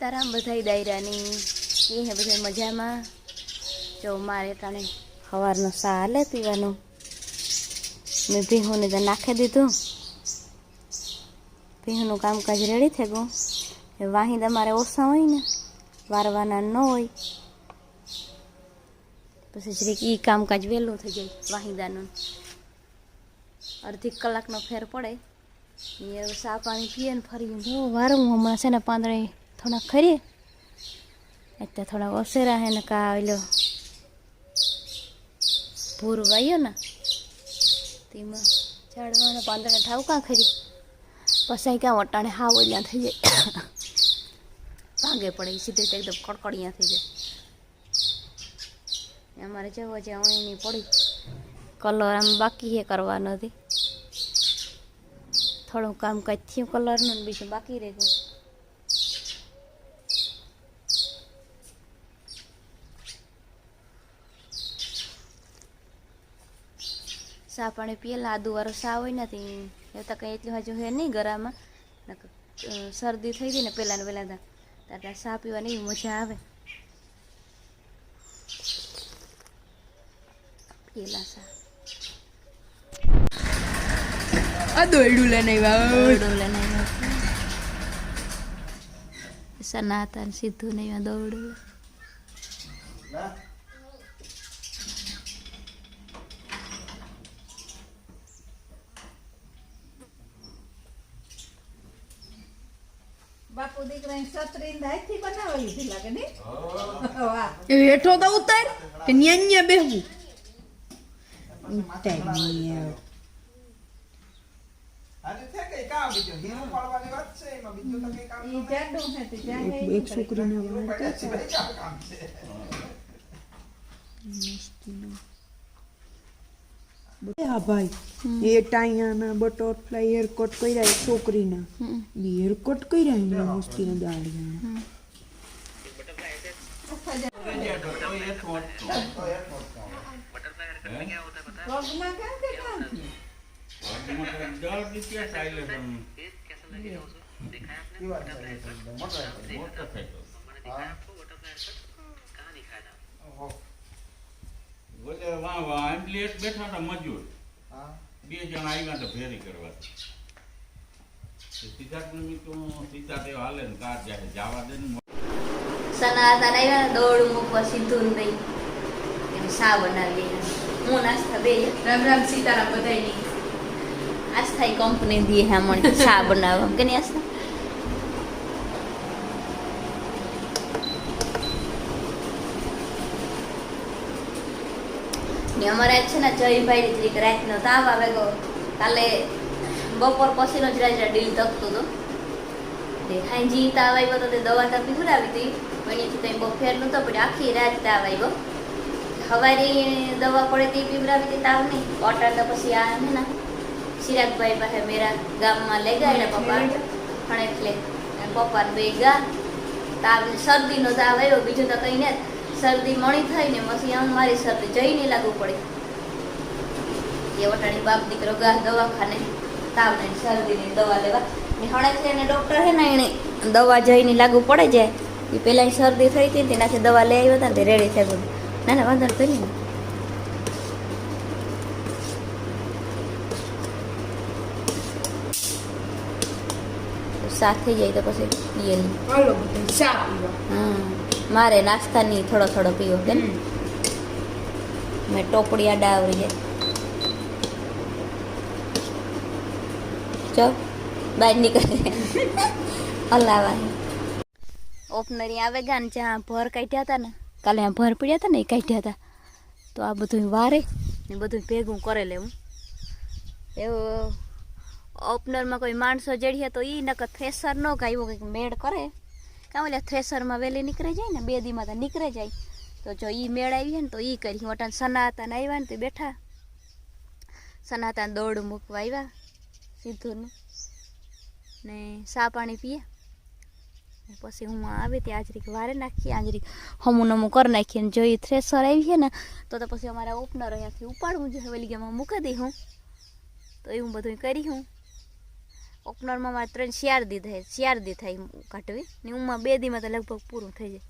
સીતારામ બધાય દાયરાની એ હે બધા મજામાં? જો મારે તાણે સવારનો સા હાલે પીવાનો. મેં ભીહુંને તો નાખી દીધું. ભીહુંનું કામકાજ રેડી થઈ ગયું. એ વાહી તમારે ઓછા હોય ને, વારવાના ન હોય. પછી જરીક એ કામકાજ વહેલું થઈ જાય વાહિંદાનું. અડધી કલાકનો ફેર પડે. એ સા પાણી પીએ ને ફરી જો વારું હમણાં છે ને પાંદડે થોડાક ખરી એટલે થોડા ઓસેરા હે ને કા ઓલો ભૂર વાયો ને, તેમાં ઝાડવાના પાંદડા ઠાવ કાં ખરી? પછી ક્યાં વટાણે હાવ ઓલ્યા થઈ જાય. ભાગે પડે સીધે એકદમ કડકડિયા થઈ જાય. અમારે જવો છે અણીની પડી. કલર આમ બાકી હે કરવા નથી થોડું કામ કંઈ થયું કલરનું બીજું બાકી રહી ગયું સા પાણી પીએલા આદુ વાળો સા હોય નથી એ તો કંઈ એટલી હજુ હે નહીં ગરામાં. શરદી થઈ ગઈ ને પહેલાં ને પહેલાં ત્યારે સા પીવાની મજા આવે. પીએલા સા. આ લે લઈને આવ્યા દોરડું લઈને આવ્યા સનાતન સીધું નહીં દોરડું બાપુ દીકરાની છત્રી ને હાથથી બનાવેલી હતી લાગે ને? વાહ. એ હેઠો તો ઉતાર કે ન્યા ન્યા બેહવું. ઉતાર ન્યા. ઈ જાડું છે તે જાડે એક- એક છોકરીના વાળ તો છે. હા ભાઈ એ ટાઈયાના બટરફ્લાય હેરકટ કર્યા એ છોકરીના હમ. ઈ હેરકટ કર્યા એના મસ્તીના દાડિયાના પગમાં કેમ કે કામ બેઠા હતા મજૂર. બે જણા આવ્યા હતા ફેરી કરવા સિદ્ધાર્થ નિમિત્ત સીતાદેવ હાલે ને કાર જાય જવા દે ને સનાતન આવ્યા ને મૂકવા સીધું નહીં ભાઈ. એમ સા બનાવી હું નાસ્તા બે રામ રામ સીતારામ નહીં આસ્થા કંપની દી હમણાં. સા બનાવવા? કે નહીં આસ્થા? ને અમારે છે ને જયભાઈ જરીક રાતનો તાવ આવે ગયો કાલે બપોર પછીનો જ રાજા ડીલ ધકતો હતો તે હાંજી તાવ આવ્યો તો તે દવા તો પીવડાવી હતી. પણ એથી કંઈ બફેર ફેર નહોતો પડ્યો. આખી રાત તાવ આવ્યો સવારે દવા પડે તે પીવડાવી હતી તાવ નહીં તો પછી આ હે ને. ચિરાગભાઈ પાસે મેરા ગામમાં લઈ ગયા એના પપ્પા. પણ એટલે એના પપ્પા બે ગયા તાવ શરદીનો તાવ આવ્યો. બીજું તો કંઈ ને શરદી મણી થઈ ને પછી આમ મારી શરદી જઈને લાગુ પડી. એ વટાણી બાપ દીકરો ગા દવાખાને તાવ ને શરદીની દવા લેવા. ને હણે છે ને ડૉક્ટર હે ને એને દવા જઈને લાગુ પડે જાય એ પહેલાં શરદી થઈ હતી તેનાથી દવા લઈ આવ્યો હતા ને રેડી થઈ ગયું ના ના વાંધો કરી ને સાથે જાય તો પછી પીએ. નહીં હમ મારે નાસ્તાની થોડો થોડો પીવો કે ને? મેં ટોપડી આડા આવરી જાય ચો બહાર નીકળે. હલાવાની ઓપનરી આવે ગયા ને જ્યાં ભર કાઢ્યા હતા ને કાલે આ ભર પડ્યા હતા ને એ કાઢ્યા હતા તો આ બધું વારે ને બધું ભેગું કરે લેવું એવું ઓપનરમાં કોઈ માણસો જડીએ તો એ નકર થ્રેસર ન ગાયું કંઈક મેળ કરે. કાં ઓલા થ્રેસરમાં વહેલી નીકળી જાય ને, બે દીમાં તો નીકળી જાય. તો જો એ મેળ આવી ને, તો એ કરી. મોટા સનાતન આવ્યા ને, તે બેઠા. સનાતન દોડ મૂકવા આવ્યા સીધુંનું ને. સા પાણી પીએ. પછી હું આવે ત્યાં આજરીક વારે નાખીએ, આજરીક હમું નમું કરી નાખીએ. ને જો એ થ્રેસર આવી છે ને, તો તો પછી અમારા ઓપનર અહીંયાથી ઉપાડવું જોઈએ. વેલી ગેમાં મૂકી દઈ હું. તો એવું બધું કરી હું. ઓપનરમાં મારે ત્રણ શિયાર દી થાય દી થાય કાઢવી. ને ઉમાં બે દીમાં તો લગભગ પૂરું થઈ જાય.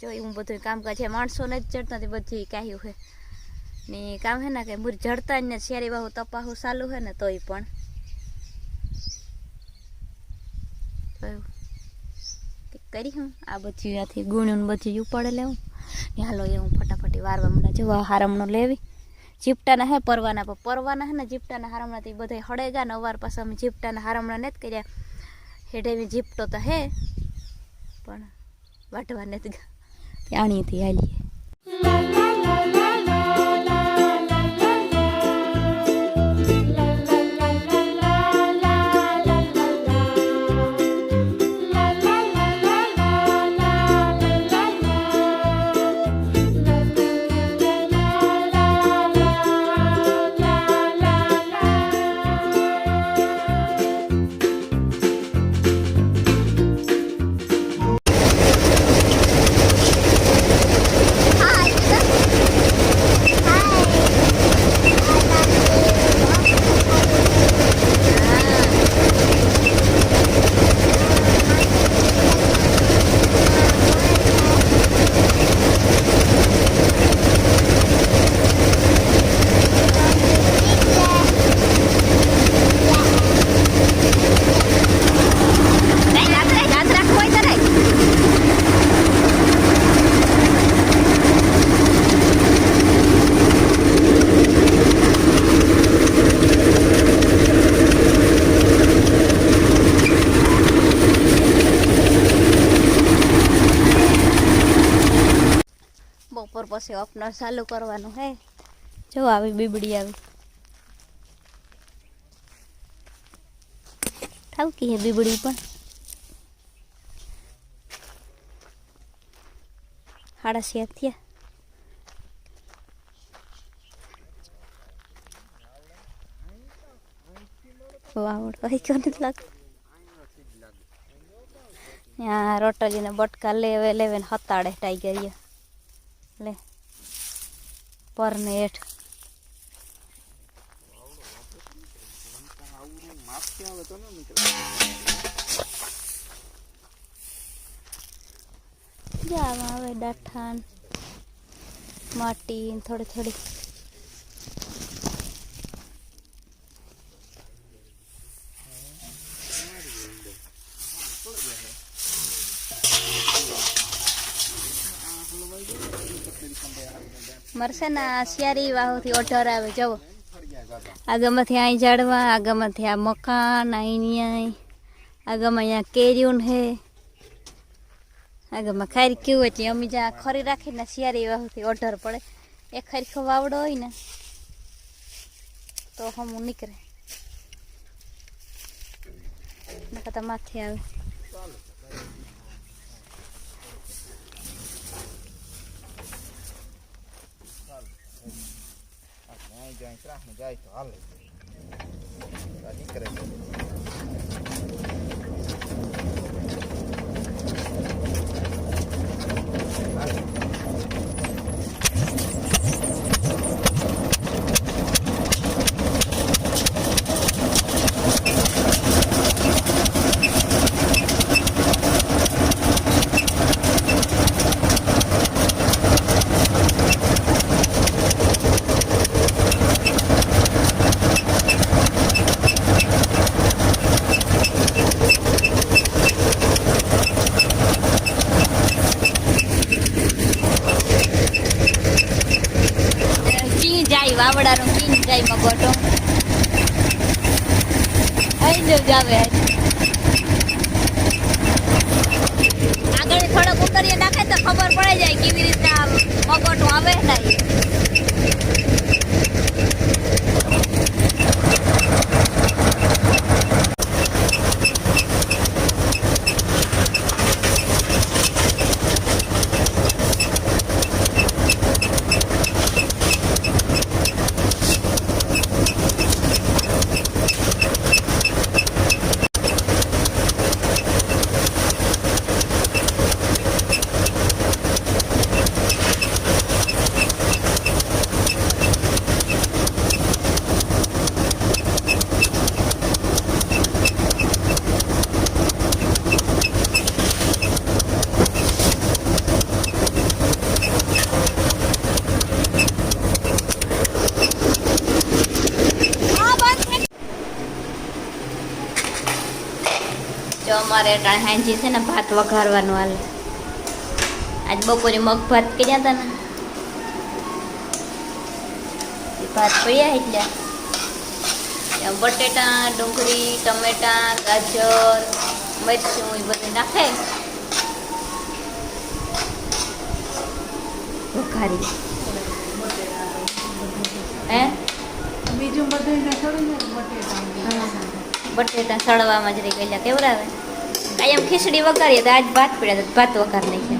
જો એવું બધું કામકાજ છે માણસોને જ ચડતા બધી કાહ્યું છે ને કામ હે ને કે મૂર જડતા જ ને શેરી બાહુ તપાહુ ચાલુ હે ને તોય પણ. કરી હું, આ બધી આથી ગુણ્યું બધી ઉપાડે લેવું. ને હાલો એ હું ફટાફટી વારવા મને જવા હારમણો લેવી. જીપટાના હે પરવાના. પણ પરવાના હે ને જીપટાના હારમણાથી બધા હળે હળેગા ને અવાર પાછા અમે જીપટાના હારમણા નથી કર્યા. હેઠે જીપટો તો હે, પણ વાટવા નથી ગયા ત્યાણીથી હાલીએ. બપોર પછી ઓપનર ચાલુ કરવાનું હે. જો આવી બીબડી આવી. ઠાવકી હે બીબડી પણ. સાડા સાત થયા. વાવડ હોય કેવું નથી લાગતું? ત્યાં રોટલીને બટકા લેવે લેવે ને હતાડે ટાઈગરીએ. લે. પરને હેઠ જાવા આવે ડાઠાન માટી થોડી થોડી. મરશે ના શિયારી વાહોથી ઓઢર આવે જવો આગળમાંથી અહીં ઝાડવા આગળમાંથી આ મકાન અહીં અહીં આગળમાં અહીંયા કેરીયું હે. આગળમાં ખારી કેવું હોય અમે જ્યાં ખરી રાખીને શિયારી વાહોથી ઓઢર પડે. એ ખરીખો વાવડો હોય ને, તો હમું નીકળે. માથે આવે. અહીં જાય ત્રાસમાં જાય તો હાલે નીકળે છે. કી જાય વાવડાનો કી જાય માં ગોટો જાવે આગળ થોડોક ઉતરીએ નાખે તો ખબર પડી જાય કેવી રીતના અમારે અટાણે હાંજી છે ને ભાત વઘારવાનું હાલ. આજ બપોરે મગ ભાત કર્યા હતા ને. ભાત પડ્યા એટલે. બટેટા ડુંગળી ટમેટા ગાજર મરચું એ બધું નાખે. વઘારી. હે? બીજું બધું બટેટા. સળવામાં જ રહી ગયેલા. કેવડાવે કાયમ ખીચડી વગાડીએ તો આજ ભાત પડ્યા ભાત વઘાર નાખ્યા